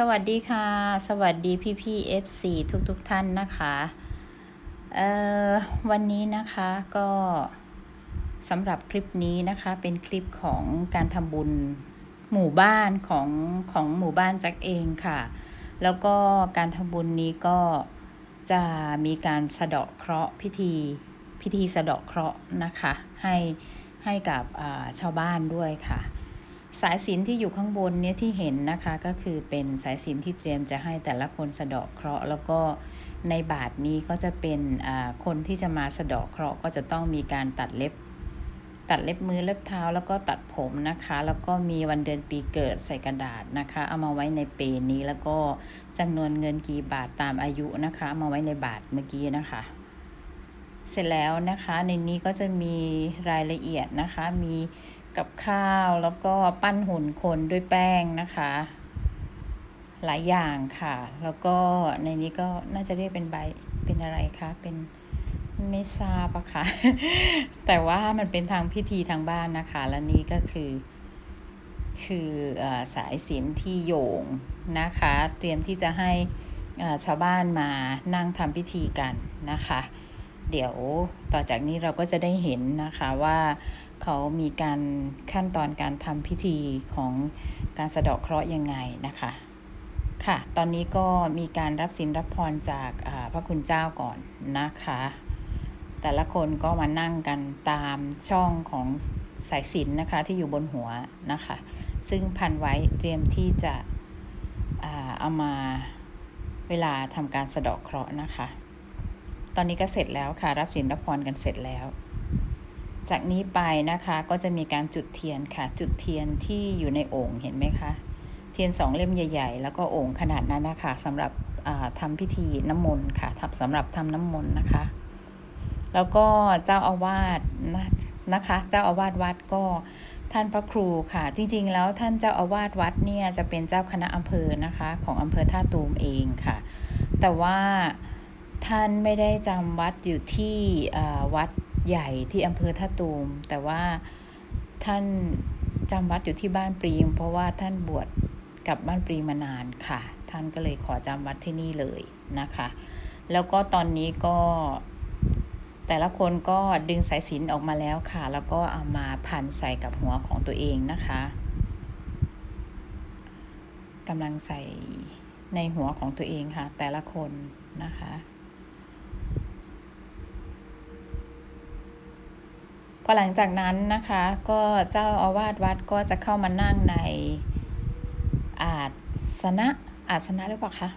สวัสดีค่ะ สวัสดีพี่พี่ FC ทุกทุกท่านนะคะเอ่อวันนี้นะคะก็สำหรับคลิปนี้นะคะเป็นคลิปของการทำบุญหมู่บ้านของของหมู่บ้านแจ็คเองค่ะ แล้วก็การทำบุญนี้ก็จะมีการสะเดาะเคราะห์พิธีพิธีสะเดาะเคราะห์นะคะ ให้ให้กับชาวบ้านด้วยค่ะ สายสินที่อยู่ข้างบนเนี่ยที่เห็นนะคะก็คือเป็นสายสินที่เตรียมจะให้แต่ละคนสะเดาะเคราะห์แล้วก็ในบาทนี้ก็จะเป็นคนที่จะมาสะเดาะเคราะห์ก็จะต้องมีการตัดเล็บ ตัดเล็บมือเล็บเท้าแล้วก็ตัดผมนะคะ แล้วก็มีวันเดือนปีเกิดใส่กระดาษนะคะ เอามาไว้ในเปรนี้แล้วก็จำนวนเงินกี่บาทตามอายุนะคะเอามาไว้ในบาทเมื่อกี้นะคะเสร็จแล้วนะคะในนี้ก็จะมีรายละเอียดนะคะมี กับข้าวแล้วก็ปั้นหุ่นคนด้วยแป้งนะคะ หลายอย่างค่ะ แล้วก็ในนี้ก็น่าจะเรียกเป็นใบเป็นอะไรคะเป็นไม่ทราบอะค่ะ แต่ว่ามันเป็นทางพิธีทางบ้านนะคะ และนี่ก็คือ คืออสายสิญจนที่โยงนะคะ เตรียมที่จะให้ชาวบ้านมานั่งทำพิธีกันนะคะ เดี๋ยวต่อจากนี้เราก็จะได้เห็นนะคะว่า เขามีการขั้นตอนการทำพิธีของการสะเดาะเคราะห์ยังไงนะคะ ค่ะ ตอนนี้ก็มีการรับสินรับพรจากพระคุณเจ้าก่อนนะคะ แต่ละคนก็มานั่งกันตามช่องของสายสิญจนนะคะที่อยู่บนหัวนะคะ ซึ่งพันไว้เตรียมที่จะเอามาเวลาทำการสะเดาะเคราะห์นะคะ ตอนนี้ก็เสร็จแล้วค่ะ รับสินรับพรกันเสร็จแล้ว จากนี้ไปนะคะก็จะมีการจุดเทียนค่ะ จุดเทียนที่อยู่ในโอ่งเห็นไหมคะ เทียนสองเล่มใหญ่ ๆ แล้วก็โอ่งขนาดนั้นนะคะสำหรับอ่าทำพิธีน้ำมนต์ค่ะทำสำหรับทำน้ำมนต์นะคะ แล้วก็เจ้าอาวาสนะนะคะ เจ้าอาวาสวัดก็ท่านพระครูค่ะ จริงๆ แล้วท่านเจ้าอาวาสวัดเนี่ยจะเป็นเจ้าคณะอำเภอนะคะ ของอำเภอท่าตูมเองค่ะ แต่ว่าท่านไม่ได้จำวัดอยู่ที่วัด ใหญ่ที่อำเภอท่าตูม แต่ว่าท่านจำวัดอยู่ที่บ้านปรีม เพราะว่าท่านบวชกับบ้านปรีมานานค่ะ ท่านก็เลยขอจำวัดที่นี่เลยนะคะ แล้วก็ตอนนี้ก็แต่ละคนก็ดึงสายสินออกมาแล้วค่ะ แล้วก็เอามาพันใส่กับหัวของตัวเองนะคะกำลังใส่ในหัวของตัวเองค่ะ แต่ละคนนะคะ พอหลังจากนั้นนะคะ ก็เจ้าอาวาสวัดก็จะเข้ามานั่งในอาสนะอาสนะหรือเปล่าคะ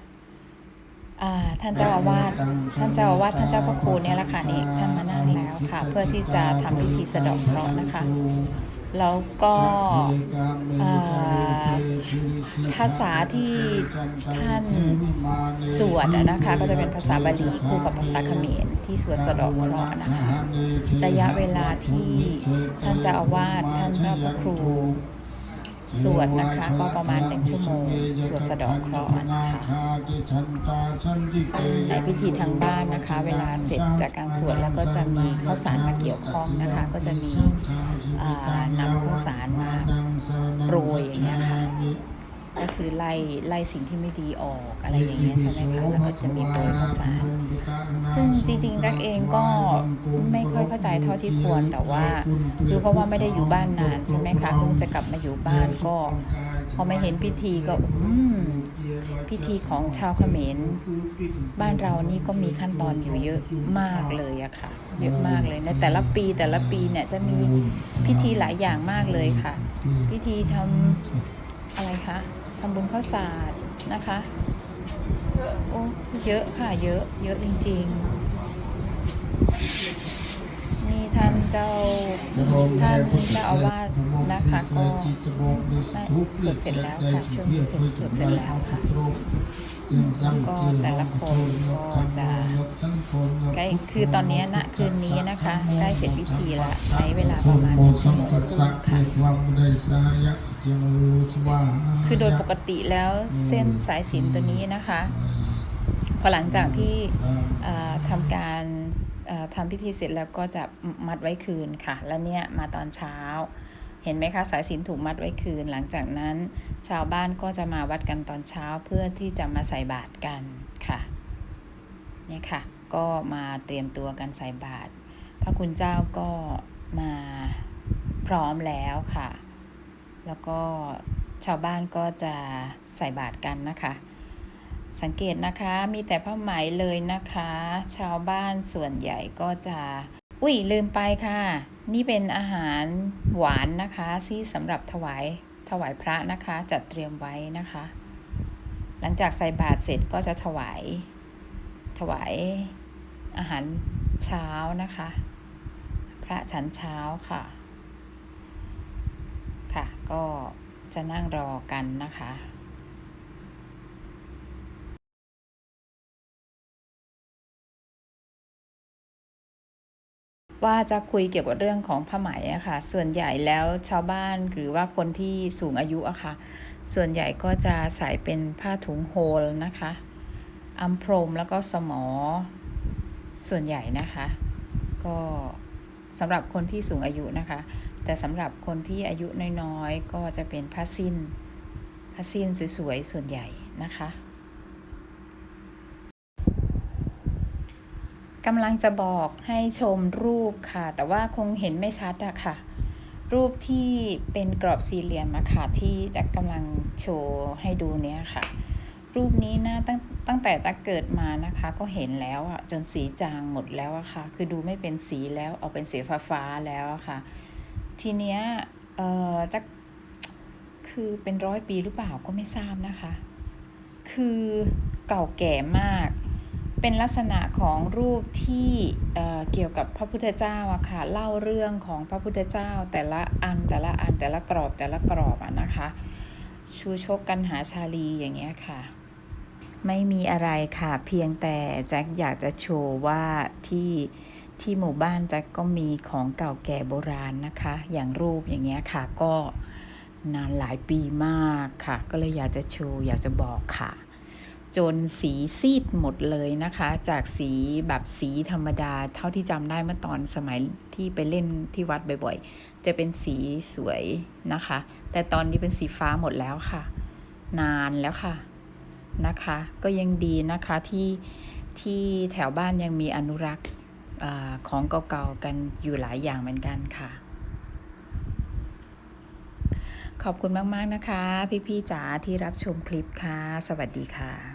ท่านเจ้าอาวาสท่านเจ้าอาวาสท่านเจ้าพระครูเนี่ยแหละค่ะนี่ท่านมานั่งแล้วค่ะ เพื่อที่จะทำพิธีสะดอกเคราะห์นะคะ แล้วก็ภาษาที่ท่านสวดนะคะก็จะเป็นภาษาบาลีคู่กับภาษาเขมรที่สวดสดอกเคราะห์นะคะระยะเวลาที่ท่านเจ้าอาวาสท่านเจ้าพระครู สวดนะคะก็ประมาณหนึ่งชั่วโมง สวดสะดอกเคราะห์นะคะซึ่งในพิธีทางบ้านนะคะ เวลาเสร็จจากการสวดแล้วก็จะมีข้าวสารมาเกี่ยวข้องนะคะ ก็จะมีนำข้าวสารมาโปรยอย่างเงี้ยค่ะ ก็คือไล่ไล่สิ่งที่ไม่ดีออกอะไรอย่างเงี้ยใช่ไหมคะแล้วก็จะมีโปรยข้าวสารซึ่งจริงๆจักเองก็ไม่ค่อยเข้าใจเท่าที่ควรแต่ว่าคือเพราะว่าไม่ได้อยู่บ้านนานใช่ไหมคะเพิ่งจะกลับมาอยู่บ้านก็ พอมาเห็นพิธีก็อืมพิธีของชาวเขมรบ้านเรานี่ก็มีขั้นตอนอยู่เยอะมากเลยอะค่ะเยอะมากเลยในแต่ละปีแต่ละปีเนี่ยจะมีพิธีหลายอย่างมากเลยค่ะ พิธีทำอะไรคะ ทำบุญข้าวสารนะคะโอ้เยอะค่ะ เยอะ เยอะจริง ๆ นี่ท่านเจ้าท่านเจ้าอาวาสนะคะก็สวดเสร็จแล้วค่ะช่วงนี้เสร็จสวดเสร็จแล้วค่ะก็แต่ละคนก็จะใกล้คือตอนนี้ณคืนนี้นะคะใกล้เสร็จพิธีละใช้เวลาประมาณชั่วโมงครึ่งค่ะ คือโดยปกติแล้วเส้นสายสินตัวนี้นะคะ พอหลังจากที่ทำการทำพิธีเสร็จแล้วก็จะมัดไว้คืนค่ะ แล้วเนี่ยมาตอนเช้า เห็นไหมคะสายสินถูกมัดไว้คืน หลังจากนั้นชาวบ้านก็จะมาวัดกันตอนเช้าเพื่อที่จะมาใส่บาตรกันค่ะเนี่ยค่ะ ก็มาเตรียมตัวกันใส่บาตรพระคุณเจ้าก็มาพร้อมแล้วค่ะ แล้วก็ชาวบ้านก็จะใส่บาตรกันนะคะ สังเกตนะคะมีแต่ผ้าไหมเลยนะคะ ชาวบ้านส่วนใหญ่ก็จะ อุ้ยลืมไปค่ะ นี่เป็นอาหารหวานนะคะที่สำหรับถวายถวายพระนะคะจัดเตรียมไว้นะคะ หลังจากใส่บาตรเสร็จก็จะถวายถวายอาหารเช้านะคะ พระฉันเช้าค่ะ ค่ะ ก็จะนั่งรอกันนะคะว่าจะคุยเกี่ยวกับเรื่องของผ้าไหมอะค่ะ ส่วนใหญ่แล้วชาวบ้านหรือว่าคนที่สูงอายุอะค่ะ ส่วนใหญ่ก็จะใส่เป็นผ้าถุงโฮลนะคะอัมพรมแล้วก็สมอ ส่วนใหญ่นะคะ ก็ สำหรับคนที่สูงอายุนะคะ แต่สำหรับคนที่อายุน้อยๆ ก็จะเป็นผ้าสิ้นผ้าสิ้นสวยๆ ส่วนใหญ่นะคะกำลังจะบอกให้ชมรูปค่ะ แต่ว่าคงเห็นไม่ชัดอะค่ะ รูปที่เป็นกรอบสี่เหลี่ยมอะค่ะที่จะกำลังโชว์ให้ดูเนี้ยค่ะ รูปนี้นะตั้งตั้งแต่จะเกิดมานะคะ ก็เห็นแล้วอะจนสีจางหมดแล้วอะค่ะ คือดูไม่เป็นสีแล้วออกเป็นสีฟ้าฟ้าๆแล้วอะค่ะ ทีเนี้ยเอ่อจะคือเป็นร้อยปีหรือเปล่าก็ไม่ทราบนะคะ คือเก่าแก่มาก เป็นลักษณะของรูปที่เอ่อเกี่ยวกับพระพุทธเจ้าอะค่ะ เล่าเรื่องของพระพุทธเจ้าแต่ละอันแต่ละอันแต่ละกรอบแต่ละกรอบอะนะคะ ชูชกกันหาชาลีอย่างเงี้ยค่ะ ไม่มีอะไรค่ะ เพียงแต่แจ็คอยากจะโชว์ว่าที่ที่หมู่บ้านแจ็คก็มีของเก่าแก่โบราณนะคะ อย่างรูปอย่างเงี้ยค่ะก็นานหลายปีมากค่ะ ก็เลยอยากจะโชว์อยากจะบอกค่ะ จนสีซีดหมดเลยนะคะ จากสีแบบสีธรรมดา เท่าที่จำได้เมื่อตอนสมัยที่ไปเล่นที่วัดบ่อยๆ จะเป็นสีสวยนะคะ แต่ตอนนี้เป็นสีฟ้าหมดแล้วค่ะ นานแล้วค่ะ นะคะ ก็ยังดีนะคะที่ที่แถวบ้านยังมีอนุรักษ์อของเก่าๆกันอยู่หลายอย่างเหมือนกันค่ะ ขอบคุณมาก ๆ นะคะ พี่ ๆจ๋าที่รับชมคลิปค่ะ สวัสดีค่ะ